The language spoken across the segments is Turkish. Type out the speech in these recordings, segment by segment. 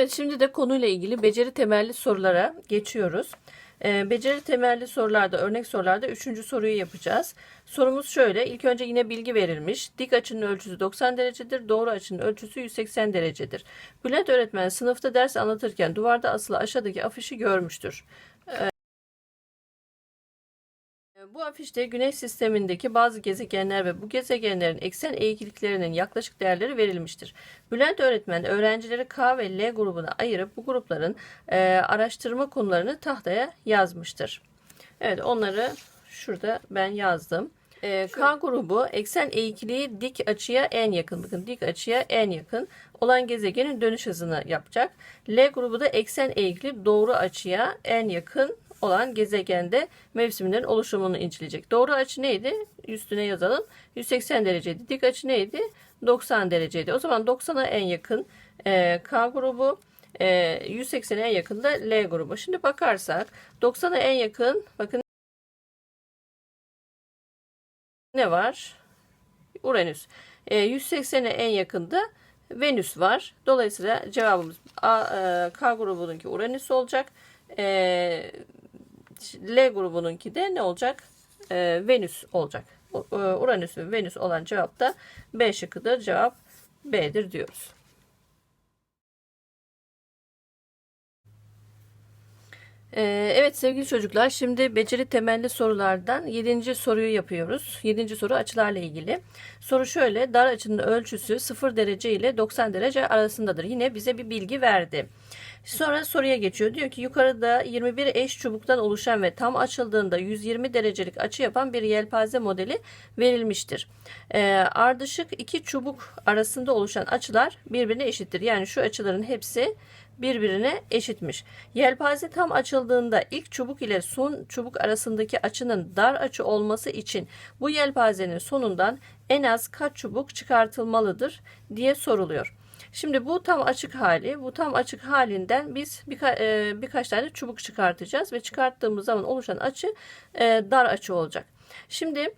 Evet şimdi de konuyla ilgili beceri temelli sorulara geçiyoruz. Ee, beceri temelli sorularda, örnek sorularda üçüncü soruyu yapacağız. Sorumuz şöyle. İlk önce yine bilgi verilmiş. Dik açının ölçüsü 90 derecedir. Doğru açının ölçüsü 180 derecedir. Bülent öğretmen sınıfta ders anlatırken duvarda asılı aşağıdaki afişi görmüştür. Bu afişte Güneş sistemindeki bazı gezegenler ve bu gezegenlerin eksen eğikliklerinin yaklaşık değerleri verilmiştir. Bülent öğretmen öğrencileri K ve L grubuna ayırıp bu grupların e, araştırma konularını tahtaya yazmıştır. Evet onları şurada ben yazdım. E, K grubu eksen eğikliği dik açıya en yakın. Bakın dik açıya en yakın olan gezegenin dönüş hızını yapacak. L grubu da eksen eğikliği doğru açıya en yakın olan gezegende mevsimlerin oluşumunu inceleyecek. Doğru açı neydi? Üstüne yazalım. 180 dereceydi. Dik açı neydi? 90 dereceydi. O zaman 90'a en yakın e, K grubu, e, 180'e en yakın da L grubu. Şimdi bakarsak 90'a en yakın bakın ne var? Uranüs. E, 180'e en yakında Venüs var. Dolayısıyla cevabımız A, e, K grubununki Uranüs olacak. E, L grubununki de ne olacak? E, Venüs olacak. E, Uranüs ve Venüs olan cevap da B şıkkıdır. Cevap B'dir diyoruz. Evet sevgili çocuklar şimdi beceri temelli sorulardan 7. soruyu yapıyoruz. 7. soru açılarla ilgili. Soru şöyle dar açının ölçüsü 0 derece ile 90 derece arasındadır. Yine bize bir bilgi verdi. Sonra soruya geçiyor. Diyor ki yukarıda 21 eş çubuktan oluşan ve tam açıldığında 120 derecelik açı yapan bir yelpaze modeli verilmiştir. Ee, ardışık iki çubuk arasında oluşan açılar birbirine eşittir. Yani şu açıların hepsi birbirine eşitmiş. Yelpaze tam açıldığında ilk çubuk ile son çubuk arasındaki açının dar açı olması için bu yelpazenin sonundan en az kaç çubuk çıkartılmalıdır diye soruluyor. Şimdi bu tam açık hali, bu tam açık halinden biz birka, e, birkaç tane çubuk çıkartacağız ve çıkarttığımız zaman oluşan açı e, dar açı olacak. Şimdi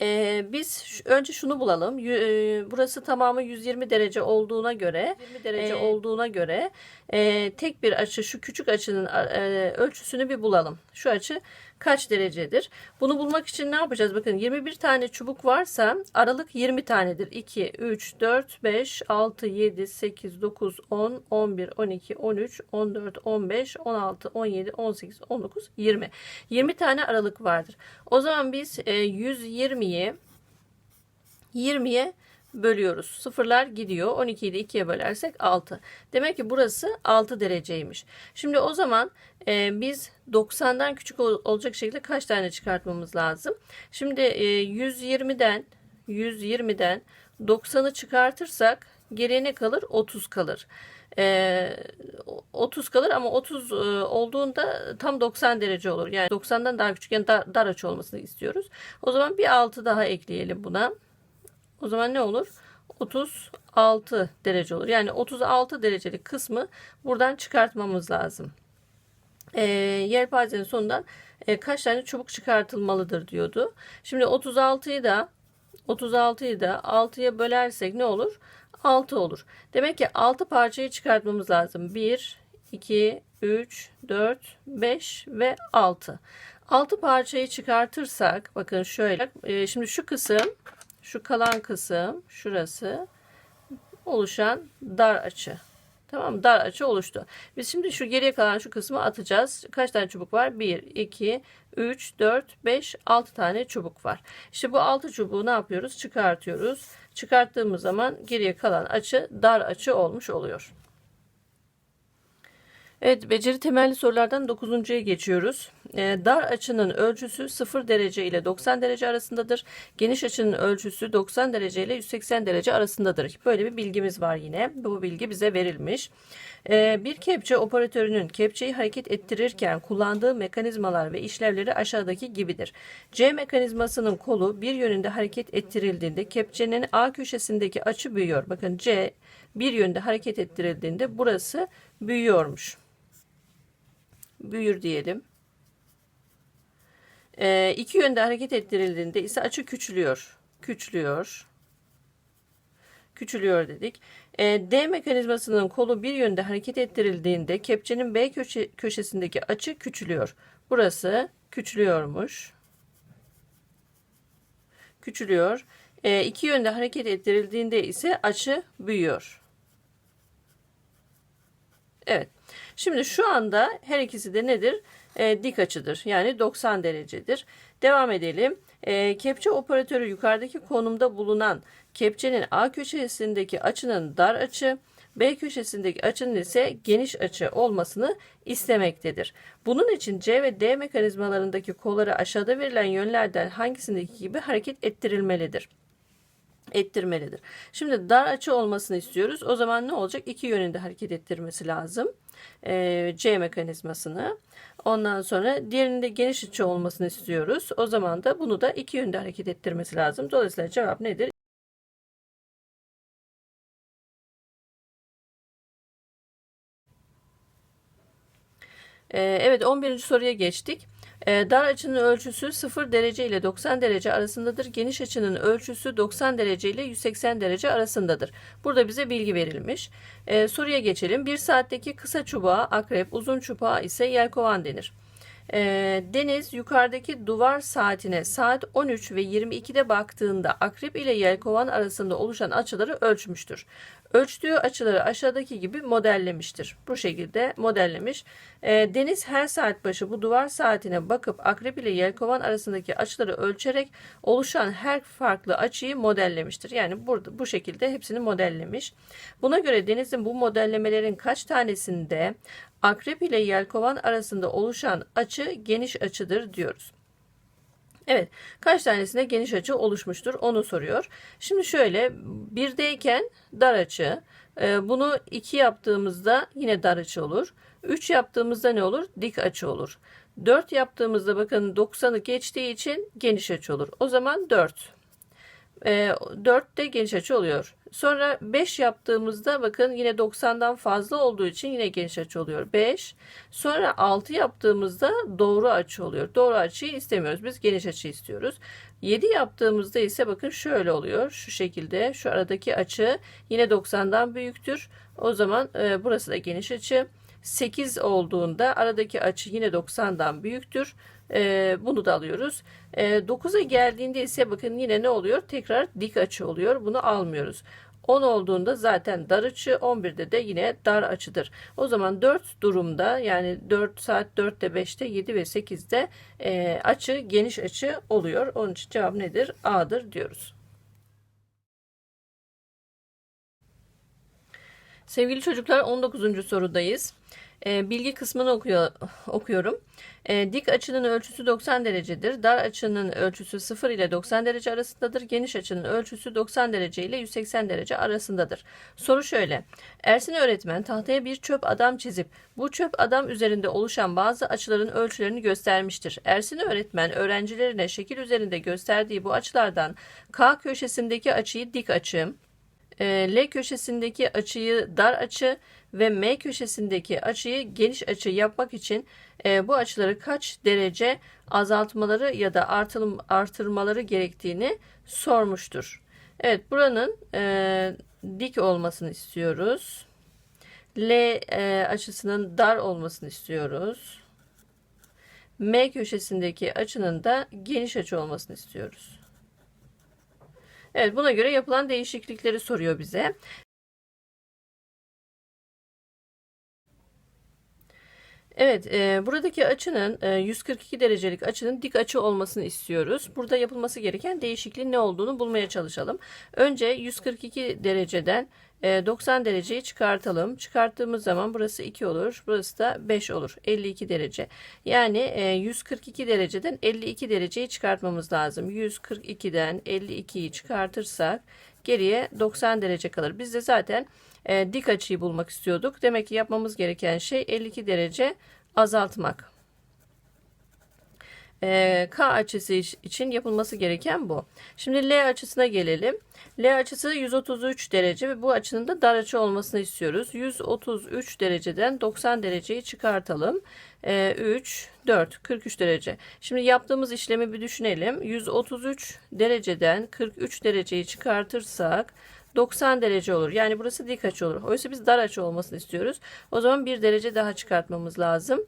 ee, biz önce şunu bulalım. Yü- e, burası tamamı 120 derece olduğuna göre, 20 derece Ee, olduğuna göre e, tek bir açı, şu küçük açının e, ölçüsünü bir bulalım. Şu açı kaç derecedir? Bunu bulmak için ne yapacağız? Bakın 21 tane çubuk varsa aralık 20 tanedir. 2, 3, 4, 5, 6, 7, 8, 9, 10, 11, 12, 13, 14, 15, 16, 17, 18, 19, 20. 20 tane aralık vardır. O zaman biz e, 120'yi 20'ye bölüyoruz. Sıfırlar gidiyor. 12'yi de 2'ye bölersek 6. Demek ki burası 6 dereceymiş. Şimdi o zaman e, biz 90'dan küçük ol- olacak şekilde kaç tane çıkartmamız lazım? Şimdi e, 120'den 120'den 90'ı çıkartırsak geriye ne kalır? 30 kalır. E, 30 kalır ama 30 e, olduğunda tam 90 derece olur. Yani 90'dan daha küçük yani dar, dar açı olmasını istiyoruz. O zaman bir 6 daha ekleyelim buna. O zaman ne olur? 36 derece olur. Yani 36 derecelik kısmı buradan çıkartmamız lazım. E, yelpazenin sonundan e, kaç tane çubuk çıkartılmalıdır diyordu. Şimdi 36'yı da 36'yı da 6'ya bölersek ne olur? 6 olur. Demek ki 6 parçayı çıkartmamız lazım. 1, 2, 3, 4, 5 ve 6. 6 parçayı çıkartırsak bakın şöyle e, şimdi şu kısım şu kalan kısım şurası oluşan dar açı. Tamam? Dar açı oluştu. Biz şimdi şu geriye kalan şu kısmı atacağız. Kaç tane çubuk var? 1, 2, 3, 4, 5, 6 tane çubuk var. İşte bu 6 çubuğu ne yapıyoruz? Çıkartıyoruz. Çıkarttığımız zaman geriye kalan açı dar açı olmuş oluyor. Evet, beceri temelli sorulardan 9.ya geçiyoruz. Ee, dar açının ölçüsü 0 derece ile 90 derece arasındadır. Geniş açının ölçüsü 90 derece ile 180 derece arasındadır. Böyle bir bilgimiz var yine. Bu bilgi bize verilmiş. Ee, bir kepçe operatörünün kepçeyi hareket ettirirken kullandığı mekanizmalar ve işlevleri aşağıdaki gibidir. C mekanizmasının kolu bir yönünde hareket ettirildiğinde kepçenin A köşesindeki açı büyüyor. Bakın C bir yönde hareket ettirildiğinde burası büyüyormuş büyür diyelim. Ee, iki yönde hareket ettirildiğinde ise açı küçülüyor. Küçülüyor. küçülüyor dedik. E, D mekanizmasının kolu bir yönde hareket ettirildiğinde kepçenin B köşe, köşesindeki açı küçülüyor. Burası küçülüyormuş. Küçülüyor. E, iki yönde hareket ettirildiğinde ise açı büyüyor. Evet. Şimdi şu anda her ikisi de nedir? E, dik açıdır. Yani 90 derecedir. Devam edelim. E, kepçe operatörü yukarıdaki konumda bulunan kepçenin A köşesindeki açının dar açı, B köşesindeki açının ise geniş açı olmasını istemektedir. Bunun için C ve D mekanizmalarındaki kolları aşağıda verilen yönlerden hangisindeki gibi hareket ettirilmelidir ettirmelidir. Şimdi dar açı olmasını istiyoruz. O zaman ne olacak? İki yönünde hareket ettirmesi lazım. Ee, C mekanizmasını. Ondan sonra diğerinde geniş açı olmasını istiyoruz. O zaman da bunu da iki yönde hareket ettirmesi lazım. Dolayısıyla cevap nedir? Ee, evet 11. soruya geçtik. Ee, dar açının ölçüsü 0 derece ile 90 derece arasındadır. Geniş açının ölçüsü 90 derece ile 180 derece arasındadır. Burada bize bilgi verilmiş. Ee, soruya geçelim. Bir saatteki kısa çubuğa akrep, uzun çubuğa ise yelkovan denir. Ee, Deniz yukarıdaki duvar saatine saat 13 ve 22'de baktığında akrep ile yelkovan arasında oluşan açıları ölçmüştür. Ölçtüğü açıları aşağıdaki gibi modellemiştir. Bu şekilde modellemiş. E, Deniz her saat başı bu duvar saatine bakıp akrep ile yelkovan arasındaki açıları ölçerek oluşan her farklı açıyı modellemiştir. Yani burada bu şekilde hepsini modellemiş. Buna göre Deniz'in bu modellemelerin kaç tanesinde akrep ile yelkovan arasında oluşan açı geniş açıdır diyoruz. Evet kaç tanesinde geniş açı oluşmuştur onu soruyor. Şimdi şöyle birdeyken dar açı e, bunu 2 yaptığımızda yine dar açı olur. 3 yaptığımızda ne olur? Dik açı olur. 4 yaptığımızda bakın 90'ı geçtiği için geniş açı olur. O zaman 4. E, 4 de geniş açı oluyor. Sonra 5 yaptığımızda bakın yine 90'dan fazla olduğu için yine geniş açı oluyor. 5. Sonra 6 yaptığımızda doğru açı oluyor. Doğru açıyı istemiyoruz. Biz geniş açı istiyoruz. 7 yaptığımızda ise bakın şöyle oluyor. Şu şekilde şu aradaki açı yine 90'dan büyüktür. O zaman e, burası da geniş açı. 8 olduğunda aradaki açı yine 90'dan büyüktür. E, bunu da alıyoruz. E, 9'a geldiğinde ise bakın yine ne oluyor? Tekrar dik açı oluyor. Bunu almıyoruz. 10 olduğunda zaten dar açı 11'de de yine dar açıdır. O zaman 4 durumda yani 4 saat 4'te 5'te 7 ve 8'de e, açı geniş açı oluyor. Onun için cevap nedir? A'dır diyoruz. Sevgili çocuklar 19. sorudayız. E, bilgi kısmını okuyor, okuyorum. E, dik açının ölçüsü 90 derecedir. Dar açının ölçüsü 0 ile 90 derece arasındadır. Geniş açının ölçüsü 90 derece ile 180 derece arasındadır. Soru şöyle. Ersin öğretmen tahtaya bir çöp adam çizip bu çöp adam üzerinde oluşan bazı açıların ölçülerini göstermiştir. Ersin öğretmen öğrencilerine şekil üzerinde gösterdiği bu açılardan K köşesindeki açıyı dik açı, L köşesindeki açıyı dar açı ve M köşesindeki açıyı geniş açı yapmak için e, bu açıları kaç derece azaltmaları ya da artırmaları gerektiğini sormuştur. Evet buranın e, dik olmasını istiyoruz. L e, açısının dar olmasını istiyoruz. M köşesindeki açının da geniş açı olmasını istiyoruz. Evet buna göre yapılan değişiklikleri soruyor bize. Evet, e, buradaki açının e, 142 derecelik açının dik açı olmasını istiyoruz. Burada yapılması gereken değişikliğin ne olduğunu bulmaya çalışalım. Önce 142 dereceden e, 90 dereceyi çıkartalım. Çıkarttığımız zaman burası 2 olur, burası da 5 olur. 52 derece. Yani e, 142 dereceden 52 dereceyi çıkartmamız lazım. 142'den 52'yi çıkartırsak geriye 90 derece kalır. Biz de zaten e, dik açıyı bulmak istiyorduk. Demek ki yapmamız gereken şey 52 derece azaltmak. E, K açısı için yapılması gereken bu. Şimdi L açısına gelelim. L açısı 133 derece ve bu açının da dar açı olmasını istiyoruz. 133 dereceden 90 dereceyi çıkartalım. E, 3, 4, 43 derece. Şimdi yaptığımız işlemi bir düşünelim. 133 dereceden 43 dereceyi çıkartırsak 90 derece olur. Yani burası dik açı olur. Oysa biz dar açı olmasını istiyoruz. O zaman bir derece daha çıkartmamız lazım.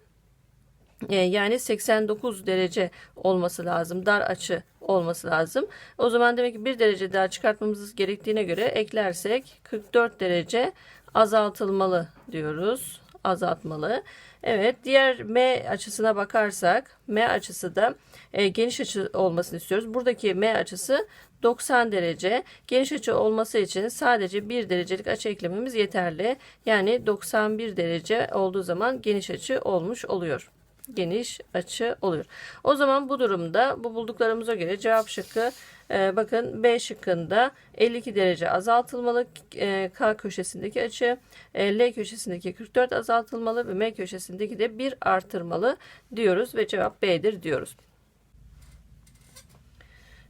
E, yani 89 derece olması lazım. Dar açı olması lazım. O zaman demek ki bir derece daha çıkartmamız gerektiğine göre eklersek 44 derece azaltılmalı diyoruz. Azaltmalı. Evet diğer M açısına bakarsak M açısı da e, geniş açı olmasını istiyoruz. Buradaki M açısı 90 derece. Geniş açı olması için sadece 1 derecelik açı eklememiz yeterli. Yani 91 derece olduğu zaman geniş açı olmuş oluyor geniş açı oluyor. O zaman bu durumda bu bulduklarımıza göre cevap şıkkı e, bakın B şıkkında 52 derece azaltılmalı e, K köşesindeki açı e, L köşesindeki 44 azaltılmalı ve M köşesindeki de 1 artırmalı diyoruz ve cevap B'dir diyoruz.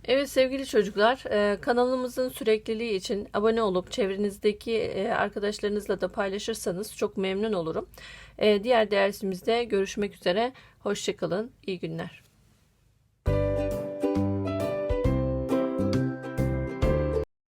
Evet sevgili çocuklar e, kanalımızın sürekliliği için abone olup çevrenizdeki e, arkadaşlarınızla da paylaşırsanız çok memnun olurum. E, diğer dersimizde görüşmek üzere. Hoşçakalın. İyi günler.